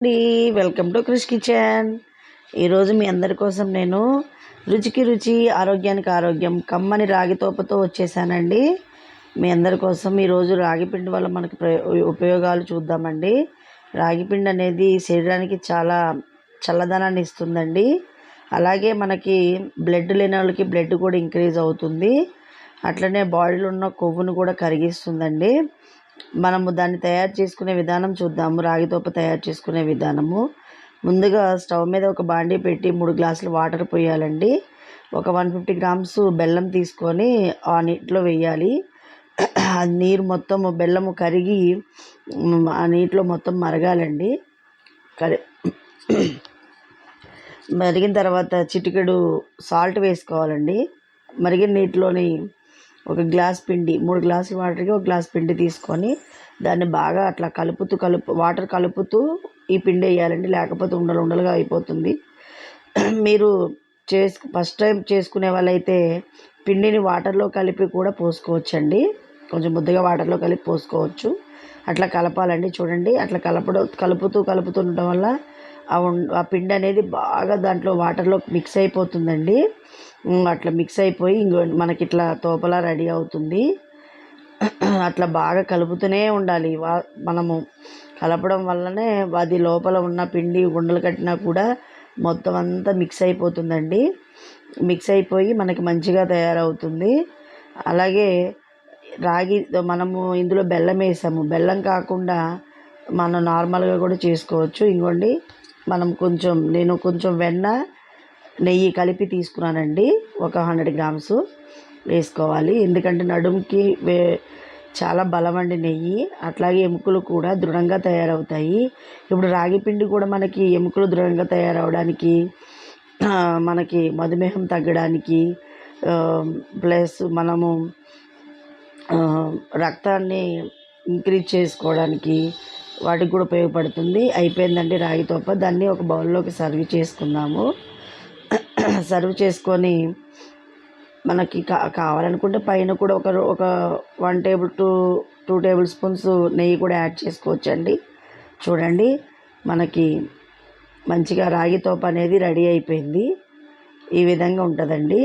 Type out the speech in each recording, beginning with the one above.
అండి. Welcome to Krish kitchen ఈరోజు మీ అందరి కోసం నేను రుచికి రుచి ఆరోగ్యానికి ఆరోగ్యం కమ్మని రాగి తోపతో వచ్చేసానండి. మీ అందరి కోసం ఈరోజు రాగి పిండి వల్ల మనకి ఉపయోగాలు చూద్దామండి. రాగి పిండి అనేది శరీరానికి చాలా చల్లదనాన్ని ఇస్తుందండి. అలాగే మనకి బ్లడ్ లేని వాళ్ళకి బ్లడ్ కూడా ఇంక్రీజ్ అవుతుంది. అట్లనే బాడీలో ఉన్న కొవ్వును కూడా కరిగిస్తుందండి. మనము దాన్ని తయారు చేసుకునే విధానం చూద్దాము. రాగితోప తయారు చేసుకునే విధానము. ముందుగా స్టవ్ మీద ఒక బాండీ పెట్టి మూడు గ్లాసులు వాటర్ పోయాలండి. ఒక వన్ ఫిఫ్టీ గ్రామ్స్ బెల్లం తీసుకొని ఆ నీటిలో వేయాలి. ఆ నీరు మొత్తం బెల్లము కరిగి ఆ నీటిలో మొత్తం మరగాలండి. కరి మరిగిన తర్వాత చిటికెడు సాల్ట్ వేసుకోవాలండి. మరిగిన నీటిలోని ఒక గ్లాస్ పిండి మూడు గ్లాసులు వాటర్కి ఒక గ్లాస్ పిండి తీసుకొని దాన్ని బాగా అట్లా కలుపుతూ కలుపు వాటర్ కలుపుతూ ఈ పిండి వేయాలండి. లేకపోతే ఉండలు ఉండలుగా అయిపోతుంది. మీరు చేసు ఫస్ట్ టైం చేసుకునే వాళ్ళైతే పిండిని వాటర్లో కలిపి కూడా పోసుకోవచ్చండి. కొంచెం ముద్దగా వాటర్లో కలిపి పోసుకోవచ్చు. అట్లా కలపాలండి. చూడండి అట్లా కలపడం కలుపుతూ కలుపుతుండటం వల్ల ఆ పిండి అనేది బాగా దాంట్లో వాటర్లో మిక్స్ అయిపోతుందండి. అట్లా మిక్స్ అయిపోయి ఇంకో మనకి ఇట్లా తోపలా రెడీ అవుతుంది. అట్లా బాగా కలుపుతూనే ఉండాలి. వా మనము కలపడం వల్లనే అది లోపల ఉన్న పిండి గుండలు కట్టినా కూడా మొత్తం అంతా మిక్స్ అయిపోతుందండి. మిక్స్ అయిపోయి మనకి మంచిగా తయారవుతుంది. అలాగే రాగి మనము ఇందులో బెల్లం వేసాము. బెల్లం కాకుండా మనం నార్మల్గా కూడా చేసుకోవచ్చు. ఇంకోండి మనం కొంచెం నేను కొంచెం వెన్న నెయ్యి కలిపి తీసుకున్నానండి. ఒక హండ్రెడ్ గ్రామ్స్ వేసుకోవాలి. ఎందుకంటే నడుముకి వే చాలా బలమండి నెయ్యి. అట్లాగే ఎముకలు కూడా దృఢంగా తయారవుతాయి. ఇప్పుడు రాగి పిండి కూడా మనకి ఎముకలు దృఢంగా తయారవడానికి మనకి మధుమేహం తగ్గడానికి ప్లస్ మనము రక్తాన్ని ఇంక్రీజ్ చేసుకోవడానికి వాటికి కూడా ఉపయోగపడుతుంది. అయిపోయిందండి రాగి తోప. దాన్ని ఒక బౌల్లోకి సర్వ్ చేసుకుందాము. సర్వ్ చేసుకొని మనకి కా కావాలనుకుంటే పైన కూడా ఒక ఒక one table two two tablespoons నెయ్యి కూడా యాడ్ చేసుకోవచ్చండి. చూడండి మనకి మంచిగా రాగి తోప అనేది రెడీ అయిపోయింది. ఈ విధంగా ఉంటుందండి.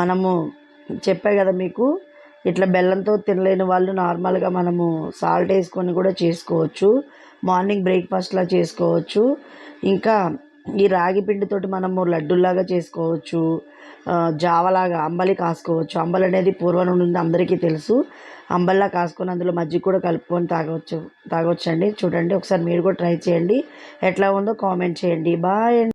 మనము చెప్పే కదా మీకు ఇట్లా బెల్లంతో తినలేని వాళ్ళు నార్మల్గా మనము సాల్ట్ వేసుకొని కూడా చేసుకోవచ్చు. మార్నింగ్ బ్రేక్ఫాస్ట్లా చేసుకోవచ్చు. ఇంకా ఈ రాగి పిండితోటి మనము లడ్డులాగా చేసుకోవచ్చు జావలాగా అంబలి కాసుకోవచ్చు. అంబలి అనేది పూర్వం నుండి అందరికీ తెలుసు. అంబల్లా కాసుకొని అందులో మజ్జిగ కూడా కలుపుకొని తాగవచ్చు తాగొచ్చండి. చూడండి ఒకసారి మీరు కూడా ట్రై చేయండి. ఎట్లా ఉందో కామెంట్ చేయండి. బాయ్